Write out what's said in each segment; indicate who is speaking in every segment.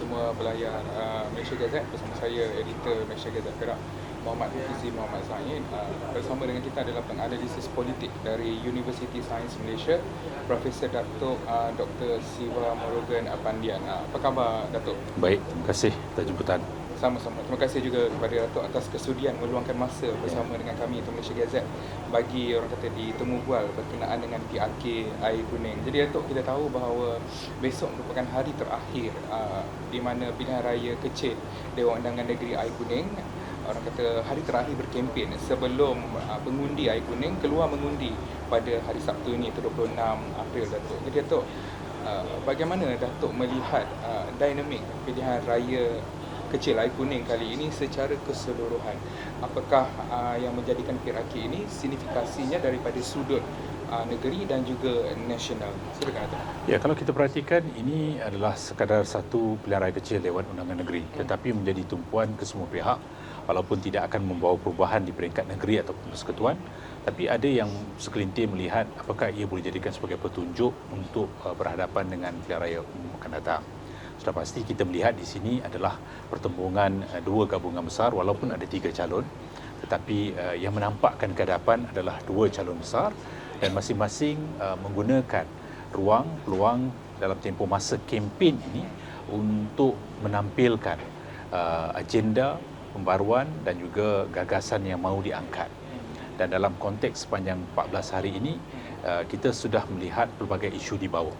Speaker 1: semua pelayar uh, Malaysia Gazette bersama saya editor Malaysia Gazette Perak Muhammad Hafizi Muhammad Zaid uh, bersama dengan kita adalah penganalisis politik dari University Science Malaysia Profesor Datuk uh, Dr. Siva Morogan Apandian. Uh, apa khabar Datuk?
Speaker 2: Baik, terima kasih atas jemputan.
Speaker 1: Sama-sama. Terima kasih juga kepada Datuk atas kesudian meluangkan masa bersama dengan kami untuk Malaysia Gazette bagi orang kata di temu bual berkenaan dengan PRK Air Kuning. Jadi Datuk kita tahu bahawa besok merupakan hari terakhir uh, di mana pilihan raya kecil Dewan Undangan Negeri Air Kuning orang kata hari terakhir berkempen sebelum uh, pengundi Air Kuning keluar mengundi pada hari Sabtu ini 26 April Datuk. Jadi Datuk uh, bagaimana Datuk melihat uh, dinamik pilihan raya kecil air kuning kali ini secara keseluruhan. Apakah uh, yang menjadikan PRK ini signifikasinya daripada sudut uh, negeri dan juga nasional? Silakan Datuk.
Speaker 2: Ya, kalau kita perhatikan ini adalah sekadar satu pilihan raya kecil Dewan Undangan Negeri hmm. tetapi menjadi tumpuan ke semua pihak walaupun tidak akan membawa perubahan di peringkat negeri ataupun persekutuan tapi ada yang sekelintir melihat apakah ia boleh jadikan sebagai petunjuk untuk uh, berhadapan dengan pilihan raya umum akan datang. Sudah pasti kita melihat di sini adalah pertembungan uh, dua gabungan besar walaupun ada tiga calon tetapi uh, yang menampakkan ke hadapan adalah dua calon besar dan masing-masing uh, menggunakan ruang peluang dalam tempoh masa kempen ini untuk menampilkan agenda pembaruan dan juga gagasan yang mahu diangkat. Dan dalam konteks sepanjang 14 hari ini kita sudah melihat pelbagai isu di bawah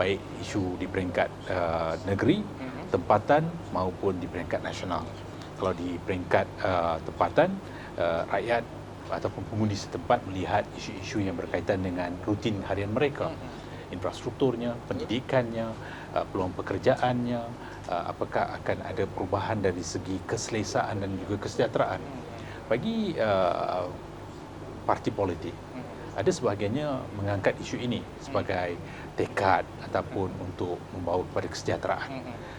Speaker 2: baik isu di peringkat uh, negeri, mhm. tempatan maupun di peringkat nasional. Kalau di peringkat uh, tempatan, uh, rakyat ataupun pengundi setempat melihat isu-isu yang berkaitan dengan rutin harian mereka. Mhm. Infrastrukturnya, pendidikannya, uh, peluang pekerjaannya, uh, apakah akan ada perubahan dari segi keselesaan dan juga kesejahteraan. Mhm. Bagi uh, parti politik, ada sebahagiannya mengangkat isu ini sebagai tekad ataupun untuk membawa kepada kesejahteraan.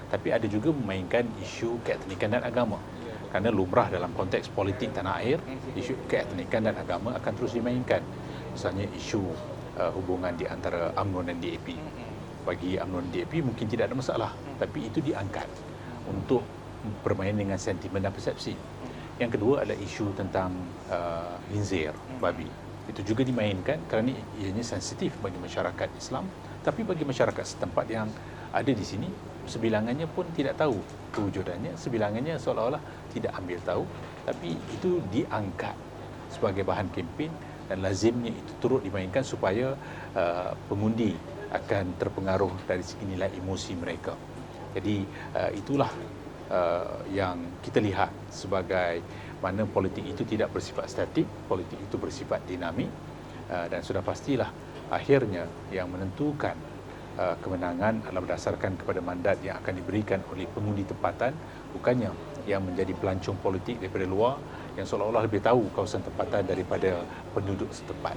Speaker 2: Tapi ada juga memainkan isu keetnikan dan agama. Kerana lumrah dalam konteks politik tanah air, isu keetnikan dan agama akan terus dimainkan. Misalnya isu uh, hubungan di antara UMNO dan DAP. Bagi UMNO dan DAP mungkin tidak ada masalah, tapi itu diangkat untuk bermain dengan sentimen dan persepsi. Yang kedua adalah isu tentang uh, linzir, babi itu juga dimainkan kerana ianya sensitif bagi masyarakat Islam tapi bagi masyarakat setempat yang ada di sini sebilangannya pun tidak tahu kewujudannya sebilangannya seolah-olah tidak ambil tahu tapi itu diangkat sebagai bahan kempen dan lazimnya itu turut dimainkan supaya uh, pengundi akan terpengaruh dari segi nilai emosi mereka. Jadi uh, itulah uh, yang kita lihat sebagai mana politik itu tidak bersifat statik, politik itu bersifat dinamik uh, dan sudah pastilah akhirnya yang menentukan uh, kemenangan adalah berdasarkan kepada mandat yang akan diberikan oleh pengundi tempatan bukannya yang menjadi pelancong politik daripada luar yang seolah-olah lebih tahu kawasan tempatan daripada penduduk setempat.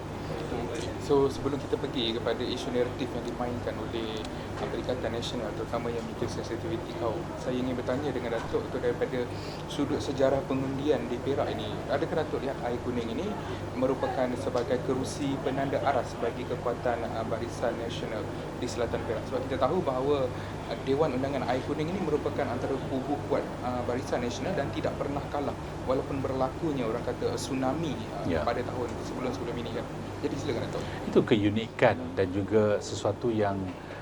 Speaker 1: So sebelum kita pergi kepada isu naratif yang dimainkan oleh Perikatan Nasional terutama yang mikir sensitiviti kaum saya ingin bertanya dengan Datuk itu daripada sudut sejarah pengundian di Perak ini. Adakah Datuk lihat air kuning ini merupakan sebagai kerusi penanda aras bagi kekuatan uh, Barisan Nasional di selatan Perak? Sebab kita tahu bahawa uh, Dewan Undangan Air Kuning ini merupakan antara kubu kuat uh, Barisan Nasional dan tidak pernah kalah walaupun berlakunya orang kata tsunami yeah. pada tahun sebelum-sebelum ini kan jadi silakan Datuk
Speaker 2: itu keunikan dan juga sesuatu yang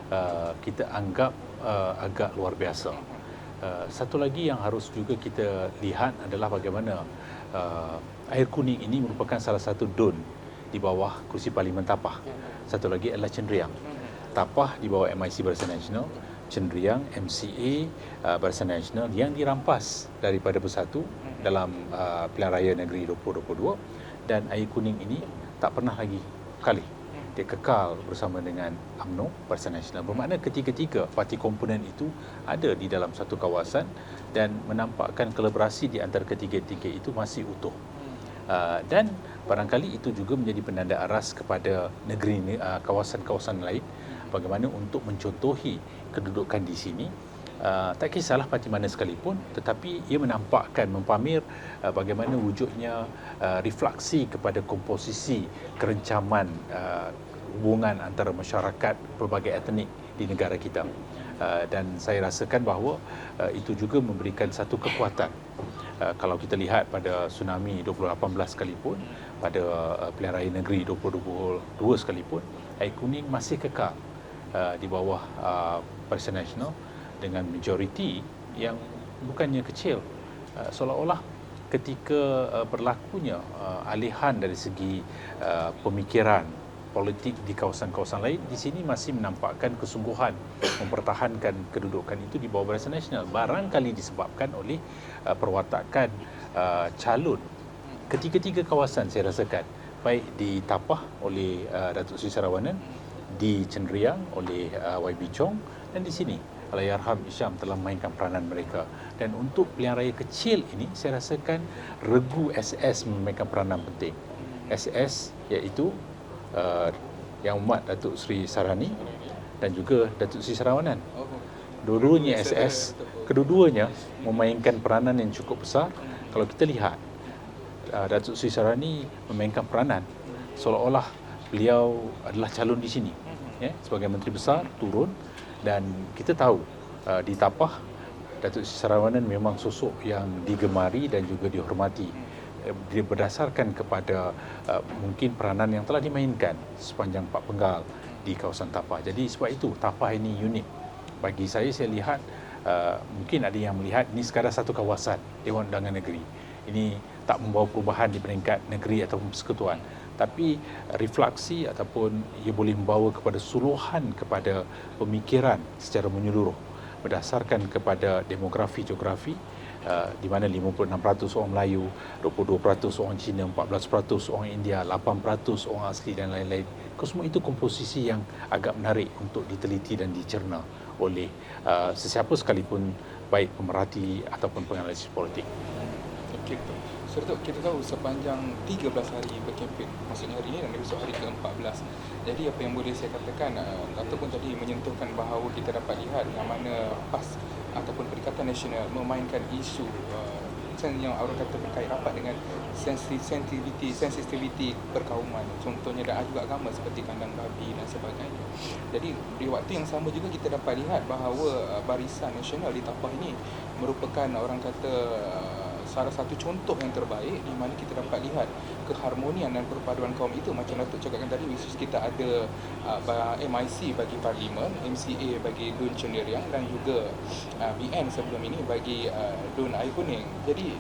Speaker 2: uh, kita anggap uh, agak luar biasa. Uh, satu lagi yang harus juga kita lihat adalah bagaimana uh, air kuning ini merupakan salah satu don di bawah kursi parlimen Tapah. Satu lagi adalah Cendriang. Tapah di bawah MIC Barisan Nasional, Cendriang MCA uh, Barisan Nasional yang dirampas daripada Bersatu dalam uh, Pilihan Raya Negeri 2022 dan air kuning ini tak pernah lagi kali. Dia kekal bersama dengan UMNO Barisan Nasional bermakna. Ketiga-tiga parti komponen itu ada di dalam satu kawasan dan menampakkan kolaborasi di antara ketiga-tiga itu masih utuh. Uh, dan barangkali itu juga menjadi penanda aras kepada negeri uh, kawasan-kawasan lain. Bagaimana untuk mencontohi kedudukan di sini Uh, tak kisahlah parti mana sekalipun tetapi ia menampakkan mempamir uh, bagaimana wujudnya uh, refleksi kepada komposisi kerencaman uh, hubungan antara masyarakat pelbagai etnik di negara kita Uh, dan saya rasakan bahawa uh, itu juga memberikan satu kekuatan. Uh, kalau kita lihat pada tsunami 2018 sekalipun, pada uh, pilihan raya negeri 2022 sekalipun, air kuning masih kekal uh, di bawah uh, Barisan Nasional dengan majoriti yang bukannya kecil. Uh, seolah-olah ketika uh, berlakunya uh, alihan dari segi uh, pemikiran politik di kawasan-kawasan lain di sini masih menampakkan kesungguhan mempertahankan kedudukan itu di bawah Barisan Nasional. Barangkali disebabkan oleh uh, perwatakan uh, calon ketiga-tiga kawasan saya rasakan. Baik di Tapah oleh uh, Datuk Seri Sarawanan di Ceneriang oleh uh, YB Chong dan di sini Allahyarham Isyam telah memainkan peranan mereka dan untuk pilihan raya kecil ini saya rasakan regu SS memainkan peranan penting SS iaitu uh, Yang Amat Datuk Seri Sarani dan juga Datuk Seri Sarawanan. Dua-duanya SS, kedua-duanya memainkan peranan yang cukup besar. Kalau kita lihat, uh, Datuk Seri Sarani memainkan peranan seolah-olah beliau adalah calon di sini. Ya, sebagai Menteri Besar turun dan kita tahu uh, di Tapah Datuk Seri Sarawanan memang sosok yang digemari dan juga dihormati dia berdasarkan kepada uh, mungkin peranan yang telah dimainkan sepanjang Pak Penggal di kawasan Tapah. Jadi sebab itu Tapah ini unik. Bagi saya saya lihat uh, mungkin ada yang melihat ini sekadar satu kawasan Dewan Undangan Negeri. Ini tak membawa perubahan di peringkat negeri ataupun persekutuan. Tapi refleksi ataupun ia boleh membawa kepada suluhan kepada pemikiran secara menyeluruh berdasarkan kepada demografi geografi Uh, di mana 56% orang Melayu, 22% orang Cina, 14% orang India, 8% orang asli dan lain-lain. Semua itu komposisi yang agak menarik untuk diteliti dan dicerna oleh uh, sesiapa sekalipun baik pemerhati ataupun penganalisis politik.
Speaker 1: Okey, Serta kita tahu sepanjang 13 hari berkempen, maksudnya hari ini dan besok hari ke-14. Jadi apa yang boleh saya katakan uh, ataupun tadi menyentuhkan bahawa kita dapat lihat yang mana PAS ataupun Perikatan Nasional memainkan isu uh, yang orang kata berkait rapat dengan sensitivity sensitivity perkauman contohnya dan juga agama seperti kandang babi dan sebagainya jadi di waktu yang sama juga kita dapat lihat bahawa uh, Barisan Nasional di Tapah ini merupakan orang kata salah satu contoh yang terbaik di mana kita dapat lihat keharmonian dan perpaduan kaum itu macam Datuk cakapkan tadi khusus kita ada uh, MIC bagi Parlimen, MCA bagi Dun Cenderia dan juga uh, BN sebelum ini bagi uh, Dun Air Kuning. Jadi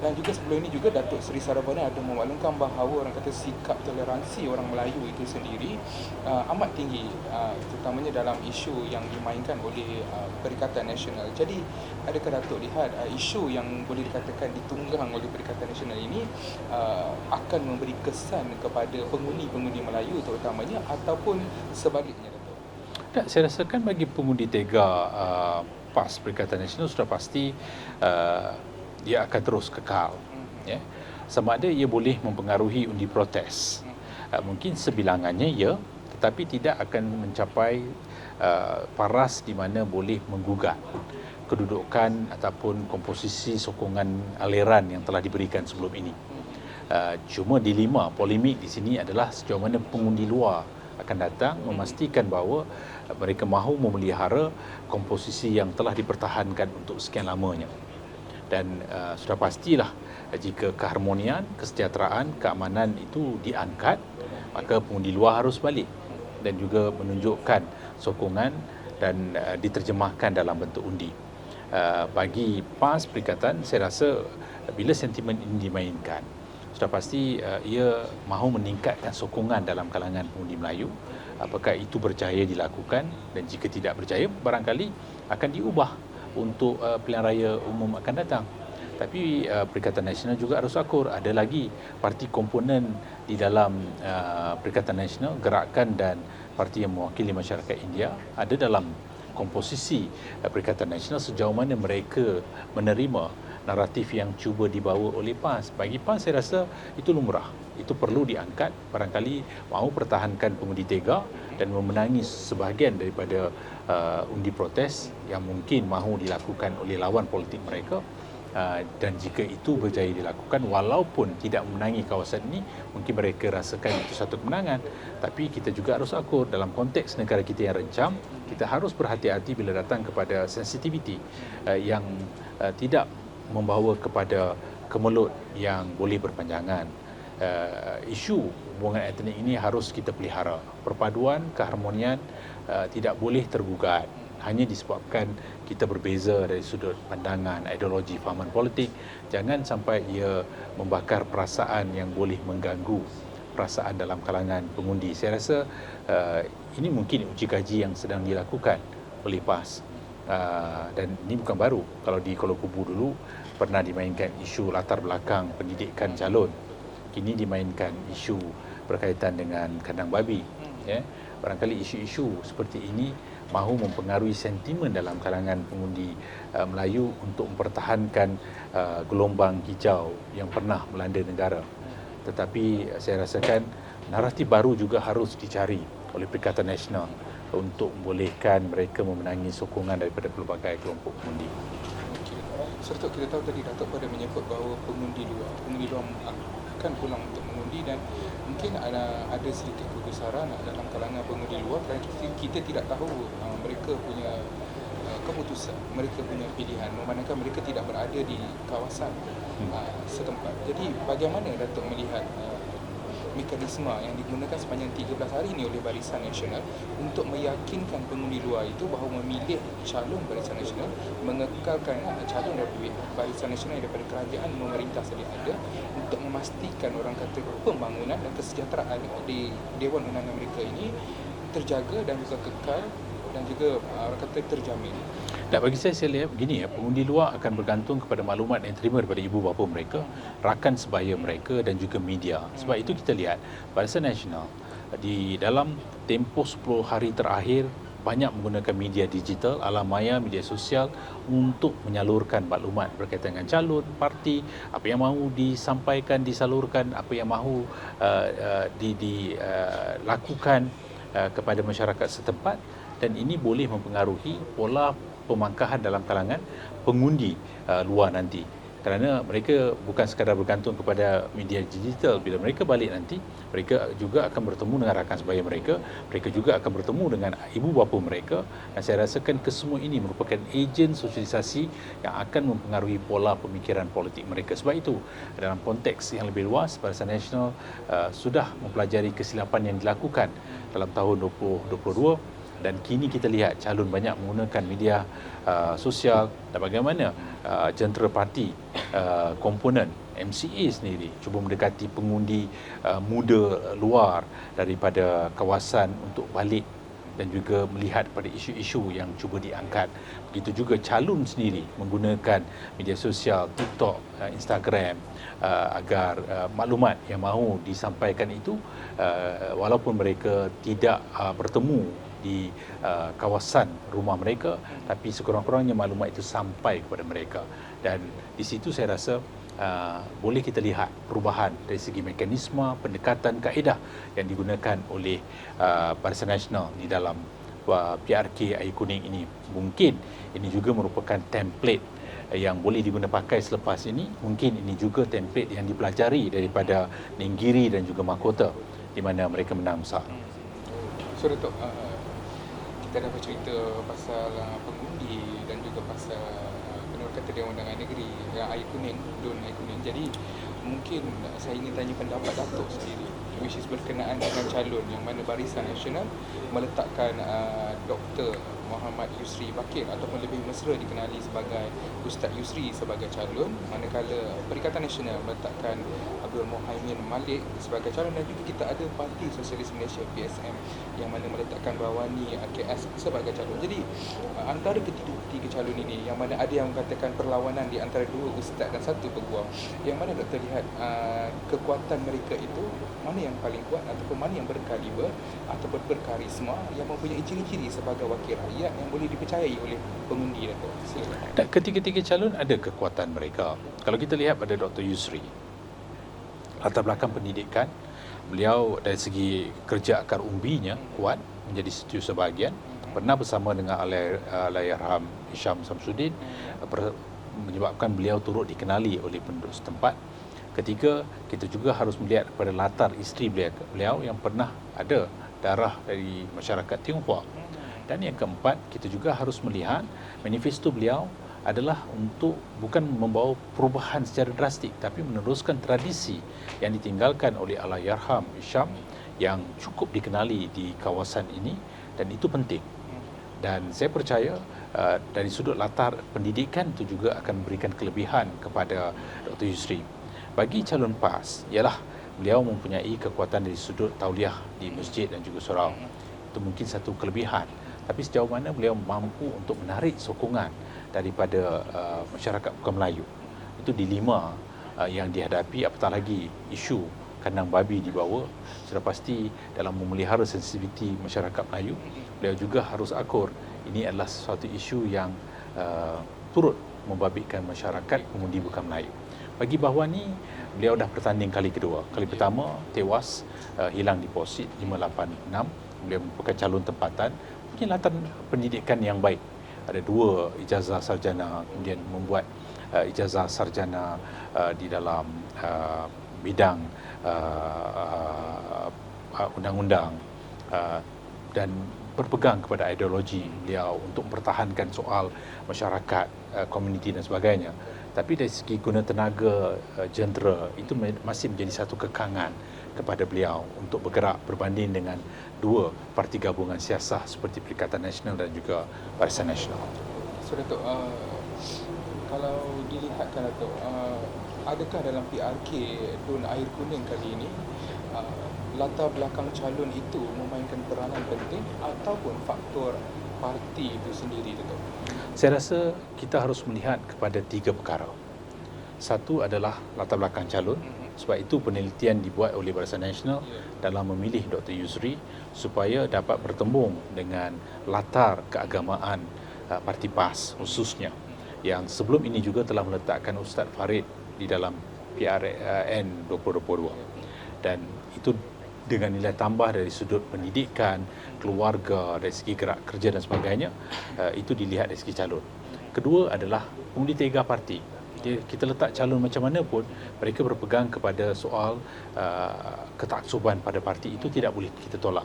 Speaker 1: dan juga sebelum ini juga Datuk Seri Sarabana ada memaklumkan bahawa orang kata sikap toleransi orang Melayu itu sendiri uh, amat tinggi uh, terutamanya dalam isu yang dimainkan oleh uh, Perikatan Nasional. Jadi adakah Datuk lihat uh, isu yang boleh dikatakan ditunggang oleh Perikatan Nasional ini uh, akan memberi kesan kepada pengundi-pengundi Melayu terutamanya ataupun sebaliknya Datuk?
Speaker 2: Tak, saya rasakan bagi pengundi tega uh, PAS Perikatan Nasional sudah pasti uh, dia akan terus kekal ya. Sama ada ia boleh mempengaruhi undi protes. Uh, mungkin sebilangannya ya tetapi tidak akan mencapai uh, paras di mana boleh menggugat kedudukan ataupun komposisi sokongan aliran yang telah diberikan sebelum ini. Uh, cuma dilema polemik di sini adalah sejauh mana pengundi luar akan datang memastikan bahawa mereka mahu memelihara komposisi yang telah dipertahankan untuk sekian lamanya dan uh, sudah pastilah jika keharmonian, kesejahteraan, keamanan itu diangkat maka pengundi luar harus balik. Dan juga menunjukkan sokongan dan uh, diterjemahkan dalam bentuk undi. Uh, bagi PAS Perikatan saya rasa bila sentimen ini dimainkan sudah pasti uh, ia mahu meningkatkan sokongan dalam kalangan pengundi Melayu. Apakah itu berjaya dilakukan? Dan jika tidak berjaya barangkali akan diubah untuk uh, pilihan raya umum akan datang. Tapi uh, Perikatan Nasional juga harus akur. Ada lagi parti komponen di dalam uh, Perikatan Nasional, gerakan dan parti yang mewakili masyarakat India ada dalam komposisi uh, Perikatan Nasional sejauh mana mereka menerima naratif yang cuba dibawa oleh PAS. Bagi PAS saya rasa itu lumrah. Itu perlu diangkat. Barangkali mahu pertahankan pengundi tega dan memenangi sebahagian daripada uh, undi protes yang mungkin mahu dilakukan oleh lawan politik mereka uh, dan jika itu berjaya dilakukan walaupun tidak memenangi kawasan ini mungkin mereka rasakan itu satu kemenangan tapi kita juga harus akur dalam konteks negara kita yang rencam kita harus berhati-hati bila datang kepada sensitivity uh, yang uh, tidak membawa kepada kemelut yang boleh berpanjangan. Uh, isu hubungan etnik ini harus kita pelihara. Perpaduan, keharmonian uh, tidak boleh tergugat hanya disebabkan kita berbeza dari sudut pandangan, ideologi, fahaman politik. Jangan sampai ia membakar perasaan yang boleh mengganggu perasaan dalam kalangan pengundi. Saya rasa uh, ini mungkin uji kaji yang sedang dilakukan oleh PAS. Uh, dan ini bukan baru. Kalau di Kuala Kubu dulu pernah dimainkan isu latar belakang pendidikan calon. Kini dimainkan isu berkaitan dengan kandang babi. Ya. Barangkali isu-isu seperti ini mahu mempengaruhi sentimen dalam kalangan pengundi uh, Melayu untuk mempertahankan uh, gelombang hijau yang pernah melanda negara. Tetapi saya rasakan naratif baru juga harus dicari oleh Perikatan Nasional untuk membolehkan mereka memenangi sokongan daripada pelbagai kelompok pengundi.
Speaker 1: Serta kita tahu tadi Datuk pada menyebut bahawa pengundi luar, pengundi luar akan pulang untuk mengundi dan mungkin ada ada sedikit kegusaran dalam kalangan pengundi luar kerana kita, kita tidak tahu uh, mereka punya uh, keputusan, mereka punya pilihan memandangkan mereka tidak berada di kawasan uh, setempat. Jadi bagaimana Datuk melihat uh, mekanisme yang digunakan sepanjang 13 hari ini oleh Barisan Nasional untuk meyakinkan pengundi luar itu bahawa memilih calon Barisan Nasional mengekalkan calon dari Barisan Nasional daripada kerajaan memerintah sedia ada untuk memastikan orang kata pembangunan dan kesejahteraan di Dewan Undangan mereka ini terjaga dan juga kekal dan juga orang kata terjamin.
Speaker 2: Dan bagi saya, saya lihat begini ya, pengundi luar akan bergantung kepada maklumat yang terima daripada ibu bapa mereka, rakan sebaya mereka dan juga media. Sebab itu kita lihat Barisan Nasional di dalam tempoh 10 hari terakhir banyak menggunakan media digital, alam maya, media sosial untuk menyalurkan maklumat berkaitan dengan calon, parti, apa yang mahu disampaikan, disalurkan, apa yang mahu uh, uh, dilakukan uh, uh, kepada masyarakat setempat dan ini boleh mempengaruhi pola pemangkahan dalam kalangan pengundi uh, luar nanti. Kerana mereka bukan sekadar bergantung kepada media digital. Bila mereka balik nanti mereka juga akan bertemu dengan rakan sebaya mereka mereka juga akan bertemu dengan ibu bapa mereka. Dan saya rasakan kesemua ini merupakan ejen sosialisasi yang akan mempengaruhi pola pemikiran politik mereka. Sebab itu dalam konteks yang lebih luas Barisan Nasional uh, sudah mempelajari kesilapan yang dilakukan dalam tahun 2022 dan kini kita lihat calon banyak menggunakan media uh, sosial dan bagaimana uh, jentera parti uh, komponen MCA sendiri cuba mendekati pengundi uh, muda luar daripada kawasan untuk balik dan juga melihat pada isu-isu yang cuba diangkat. Begitu juga calon sendiri menggunakan media sosial, TikTok, uh, Instagram uh, agar uh, maklumat yang mahu disampaikan itu walaupun mereka tidak bertemu di uh, kawasan rumah mereka tapi sekurang-kurangnya maklumat itu sampai kepada mereka. Dan di situ saya rasa uh, boleh kita lihat perubahan dari segi mekanisme pendekatan kaedah yang digunakan oleh uh, Barisan Nasional di dalam uh, PRK Air Kuning ini. Mungkin ini juga merupakan template yang boleh digunakan pakai selepas ini. Mungkin ini juga template yang dipelajari daripada Nenggiri dan juga Mahkota di mana mereka menang besar.
Speaker 1: So Datuk, uh, kita dah bercerita pasal uh, pengundi dan juga pasal uh, penurut kata Dewan Undangan Negeri yang air kuning, don air kuning. Jadi mungkin saya ingin tanya pendapat Datuk sendiri which is berkenaan dengan calon yang mana Barisan Nasional meletakkan uh, Dr. Muhammad Yusri Bakir ataupun lebih mesra dikenali sebagai Ustaz Yusri sebagai calon manakala Perikatan Nasional meletakkan Abdul Muhaimin Malik sebagai calon dan juga kita ada Parti Sosialis Malaysia PSM yang mana meletakkan Bawani KS sebagai calon. Jadi uh, antara ketiga-tiga calon ini yang mana ada yang mengatakan perlawanan di antara dua ustaz dan satu peguam yang mana doktor lihat uh, kekuatan mereka itu mana yang paling kuat ataupun mana yang berkaliber ataupun berkarisma yang mempunyai ciri-ciri sebagai wakil rakyat yang boleh dipercayai oleh pengundi Dato'.
Speaker 2: Ketiga-tiga calon ada kekuatan mereka. Kalau kita lihat pada Dr. Yusri, latar belakang pendidikan, beliau dari segi kerja akar umbinya kuat, menjadi setiausaha sebahagian, pernah bersama dengan Allahyarham Hisham Samsudin, menyebabkan beliau turut dikenali oleh penduduk setempat. Ketiga, kita juga harus melihat kepada latar isteri beliau, beliau yang pernah ada darah dari masyarakat Tionghoa. Dan yang keempat, kita juga harus melihat manifesto beliau adalah untuk bukan membawa perubahan secara drastik tapi meneruskan tradisi yang ditinggalkan oleh Allahyarham Isham yang cukup dikenali di kawasan ini dan itu penting. Dan saya percaya uh, dari sudut latar pendidikan itu juga akan memberikan kelebihan kepada Dr. Yusri. Bagi calon PAS ialah beliau mempunyai kekuatan dari sudut tauliah di masjid dan juga surau. Itu mungkin satu kelebihan. Tapi sejauh mana beliau mampu untuk menarik sokongan daripada uh, masyarakat bukan Melayu. Itu dilema uh, yang dihadapi apatah lagi isu kandang babi dibawa sudah pasti dalam memelihara sensitiviti masyarakat Melayu beliau juga harus akur ini adalah suatu isu yang uh, turut membabitkan masyarakat pengundi bukan Melayu. Bagi bahawa ni beliau dah bertanding kali kedua. Kali pertama tewas uh, hilang deposit 586 beliau merupakan calon tempatan. Punya latar pendidikan yang baik ada dua ijazah sarjana kemudian membuat uh, ijazah sarjana uh, di dalam uh, bidang uh, uh, undang-undang uh, dan berpegang kepada ideologi beliau untuk mempertahankan soal masyarakat, uh, komuniti dan sebagainya. Tapi dari segi guna tenaga uh, itu masih menjadi satu kekangan kepada beliau untuk bergerak berbanding dengan dua parti gabungan siasah seperti Perikatan Nasional dan juga Barisan Nasional.
Speaker 1: So Datuk, uh, kalau dilihatkan Datuk, uh, adakah dalam PRK Dun Air Kuning kali ini uh, latar belakang calon itu memainkan peranan penting ataupun faktor parti itu sendiri Datuk?
Speaker 2: Saya rasa kita harus melihat kepada tiga perkara. Satu adalah latar belakang calon. Mhm. Sebab itu penelitian dibuat oleh Barisan Nasional dalam memilih Dr. Yusri supaya dapat bertembung dengan latar keagamaan uh, Parti PAS khususnya yang sebelum ini juga telah meletakkan Ustaz Farid di dalam PRN 2022 dan itu dengan nilai tambah dari sudut pendidikan, keluarga, dari segi gerak kerja dan sebagainya uh, itu dilihat dari segi calon. Kedua adalah pengundi tiga parti. Kita letak calon macam mana pun mereka berpegang kepada soal uh, ketaksuban pada parti itu tidak boleh kita tolak.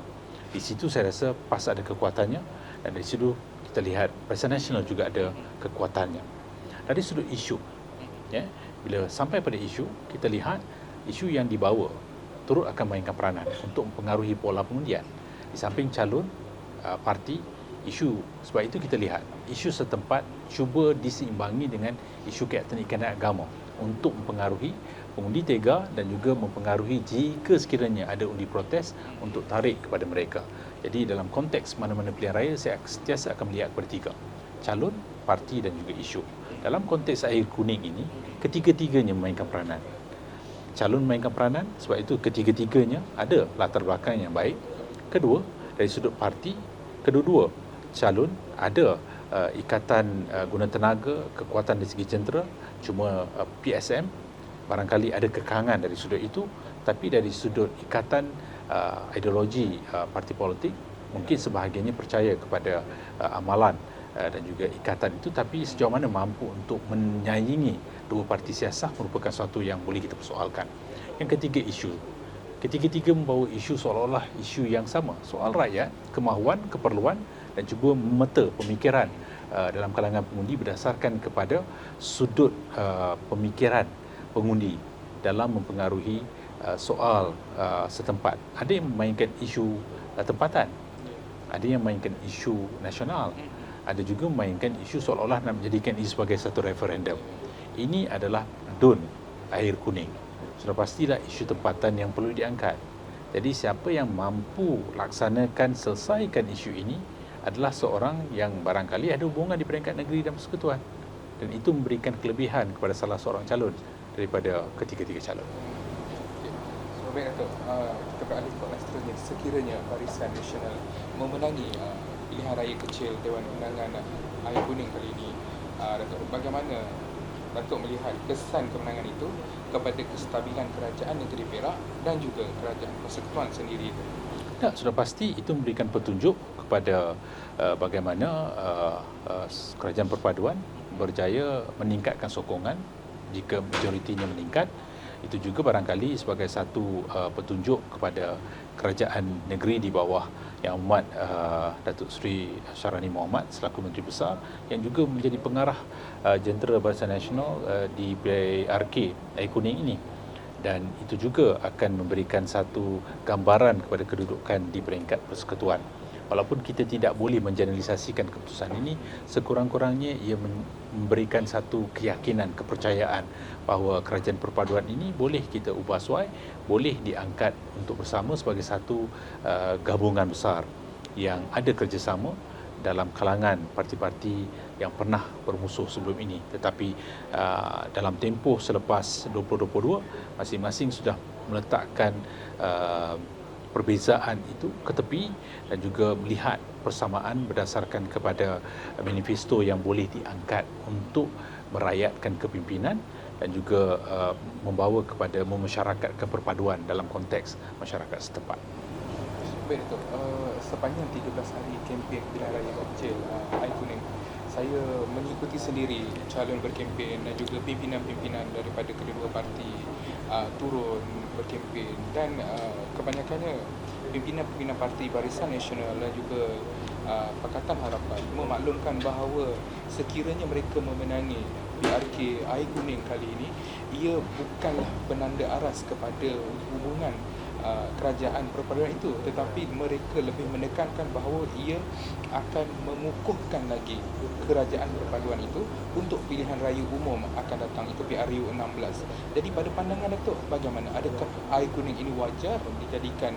Speaker 2: Di situ saya rasa PAS ada kekuatannya dan dari situ kita lihat Barisan Nasional juga ada kekuatannya. Dari sudut isu, ya, bila sampai pada isu kita lihat isu yang dibawa turut akan mainkan peranan untuk mempengaruhi pola pengundian di samping calon uh, parti isu sebab itu kita lihat isu setempat cuba diseimbangi dengan isu keetnikan dan agama untuk mempengaruhi pengundi tega dan juga mempengaruhi jika sekiranya ada undi protes untuk tarik kepada mereka jadi dalam konteks mana-mana pilihan raya saya sentiasa akan melihat kepada tiga calon parti dan juga isu dalam konteks air kuning ini, ketiga-tiganya memainkan peranan. Calon memainkan peranan sebab itu ketiga-tiganya ada latar belakang yang baik. Kedua, dari sudut parti, kedua-dua calon ada uh, ikatan uh, guna tenaga, kekuatan dari segi jentera, cuma uh, PSM barangkali ada kekangan dari sudut itu, tapi dari sudut ikatan uh, ideologi uh, parti politik, mungkin sebahagiannya percaya kepada uh, amalan Eh, dan juga ikatan itu tapi sejauh mana mampu untuk menyaingi dua parti siasah merupakan sesuatu yang boleh kita persoalkan. Yang ketiga isu. Ketiga-tiga membawa isu seolah-olah isu yang sama. Soal rakyat, kemahuan, keperluan dan juga memeta pemikiran uh, dalam kalangan pengundi berdasarkan kepada sudut uh, pemikiran pengundi dalam mempengaruhi uh, soal setempat. Ada yang memainkan isu tempatan. Ada yang memainkan isu nasional ada juga memainkan isu seolah-olah nak menjadikan ini sebagai satu referendum. Ini adalah dun air kuning. Sudah pastilah isu tempatan yang perlu diangkat. Jadi siapa yang mampu laksanakan selesaikan isu ini adalah seorang yang barangkali ada hubungan di peringkat negeri dan persekutuan. Dan itu memberikan kelebihan kepada salah seorang calon daripada ketiga-tiga calon.
Speaker 1: So, baik uh, kita beralih ke seterusnya. Sekiranya Barisan Nasional memenangi uh, pilihan raya kecil Dewan Undangan Air Kuning kali ini uh, Datuk, bagaimana Datuk melihat kesan kemenangan itu kepada kestabilan kerajaan negeri Perak dan juga kerajaan persekutuan sendiri itu?
Speaker 2: Ya, sudah pasti itu memberikan petunjuk kepada uh, bagaimana uh, uh, kerajaan perpaduan berjaya meningkatkan sokongan jika majoritinya meningkat. Itu juga barangkali sebagai satu uh, petunjuk kepada kerajaan negeri di bawah Yang Amat uh, Datuk Seri Syarani Muhammad selaku Menteri Besar yang juga menjadi pengarah uh, Jentera Barisan Nasional uh, di PRK Air Kuning ini dan itu juga akan memberikan satu gambaran kepada kedudukan di peringkat persekutuan. Walaupun kita tidak boleh mengeneralisasikan keputusan ini, sekurang-kurangnya ia memberikan satu keyakinan, kepercayaan bahawa kerajaan perpaduan ini boleh kita ubah suai, boleh diangkat untuk bersama sebagai satu uh, gabungan besar yang ada kerjasama dalam kalangan parti-parti yang pernah bermusuh sebelum ini tetapi uh, dalam tempoh selepas 2022 masing-masing sudah meletakkan uh, perbezaan itu ke tepi dan juga melihat persamaan berdasarkan kepada manifesto yang boleh diangkat untuk merayatkan kepimpinan dan juga uh, membawa kepada memasyarakatkan perpaduan dalam konteks masyarakat setempat.
Speaker 1: Baik Datuk, uh, sepanjang 13 hari kempen pilihan raya kecil uh, Kuning, saya mengikuti sendiri calon berkempen dan juga pimpinan-pimpinan daripada kedua-dua parti uh, turun berkempen. Dan uh, kebanyakannya pimpinan-pimpinan parti Barisan Nasional dan juga uh, Pakatan Harapan memaklumkan bahawa sekiranya mereka memenangi PRK Air Kuning kali ini ia bukanlah penanda aras kepada hubungan Uh, kerajaan perpaduan itu tetapi mereka lebih menekankan bahawa ia akan mengukuhkan lagi kerajaan perpaduan itu untuk pilihan raya umum akan datang itu PRU 16 jadi pada pandangan Datuk bagaimana? Adakah air kuning ini wajar dijadikan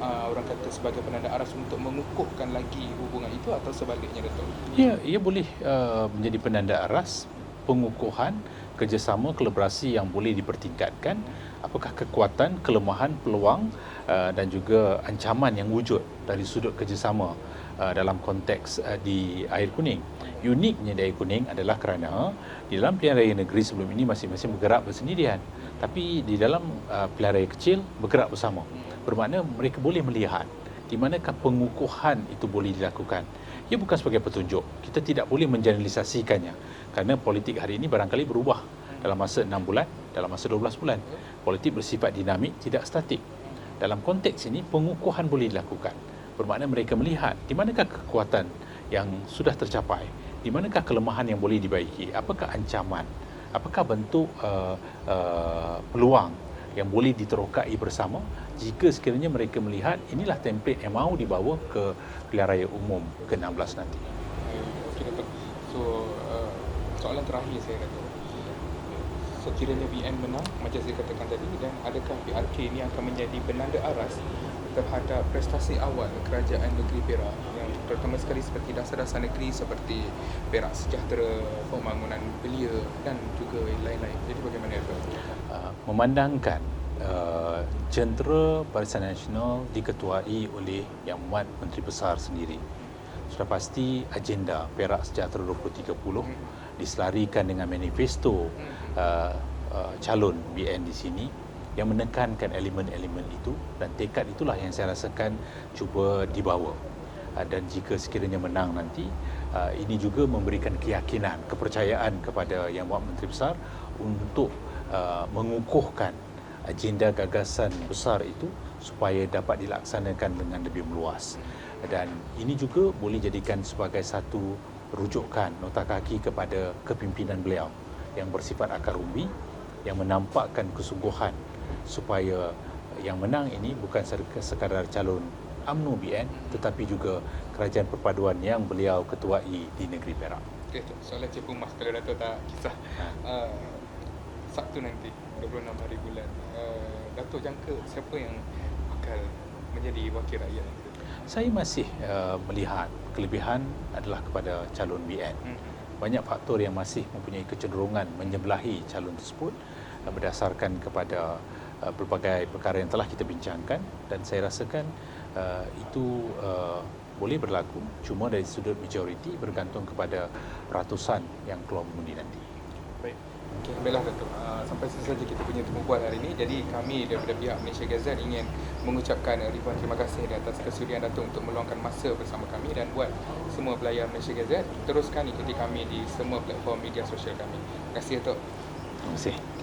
Speaker 1: uh, orang kata sebagai penanda aras untuk mengukuhkan lagi hubungan itu atau sebaliknya Datuk?
Speaker 2: Ya ia boleh uh, menjadi penanda aras pengukuhan kerjasama kolaborasi yang boleh dipertingkatkan apakah kekuatan, kelemahan, peluang uh, dan juga ancaman yang wujud dari sudut kerjasama uh, dalam konteks uh, di air kuning. Uniknya di air kuning adalah kerana di dalam pilihan raya negeri sebelum ini masing-masing bergerak bersendirian. Tapi di dalam uh, pilihan raya kecil bergerak bersama. Bermakna mereka boleh melihat di manakah pengukuhan itu boleh dilakukan. Ia bukan sebagai petunjuk. Kita tidak boleh mengeneralisasikannya. Kerana politik hari ini barangkali berubah dalam masa 6 bulan, dalam masa 12 bulan. Politik bersifat dinamik, tidak statik. Dalam konteks ini, pengukuhan boleh dilakukan. Bermakna mereka melihat di manakah kekuatan yang sudah tercapai, di manakah kelemahan yang boleh dibaiki, apakah ancaman, apakah bentuk uh, uh, peluang yang boleh diterokai bersama jika sekiranya mereka melihat inilah template yang mahu dibawa ke pilihan raya umum ke-16 nanti.
Speaker 1: Soalan terakhir saya kata sekiranya BN menang macam saya katakan tadi dan adakah PRK ini akan menjadi penanda aras terhadap prestasi awal kerajaan negeri Perak yang terutama sekali seperti dasar-dasar negeri seperti Perak Sejahtera, pembangunan belia dan juga lain-lain. Jadi bagaimana itu?
Speaker 2: Uh, memandangkan uh, jentera Barisan Nasional diketuai oleh Yang Amat Menteri Besar sendiri. Sudah pasti agenda Perak Sejahtera 2030 hmm. Diselarikan dengan manifesto hmm. uh, uh, calon BN di sini yang menekankan elemen-elemen itu dan tekad itulah yang saya rasakan cuba dibawa. Uh, dan jika sekiranya menang nanti uh, ini juga memberikan keyakinan kepercayaan kepada yang buat menteri besar untuk uh, mengukuhkan agenda gagasan besar itu supaya dapat dilaksanakan dengan lebih meluas. Dan ini juga boleh jadikan sebagai satu rujukan nota kaki kepada kepimpinan beliau yang bersifat akar umbi yang menampakkan kesungguhan supaya yang menang ini bukan sekadar calon UMNO BN tetapi juga kerajaan perpaduan yang beliau ketuai di negeri Perak.
Speaker 1: Okey, soalan Cik Pumas kalau Dato' tak kisah. Ha. Uh, Sabtu nanti, 26 hari bulan. Uh, Dato' jangka siapa yang bakal menjadi wakil rakyat?
Speaker 2: Saya masih uh, melihat kelebihan adalah kepada calon BN. Hmm banyak faktor yang masih mempunyai kecenderungan menyebelahi calon tersebut uh, berdasarkan kepada uh, pelbagai perkara yang telah kita bincangkan dan saya rasakan uh, itu uh, boleh berlaku cuma dari sudut majoriti bergantung kepada ratusan yang keluar mengundi nanti.
Speaker 1: Okay, baiklah Datuk. Uh, sampai sini saja kita punya temu bual hari ini. Jadi kami daripada pihak Malaysia Gazette ingin mengucapkan ribuan terima kasih atas kesudian Datuk untuk meluangkan masa bersama kami dan buat semua belayar Malaysia Gazette teruskan ikuti kami di semua platform media sosial kami. Terima kasih Datuk.
Speaker 2: Terima kasih.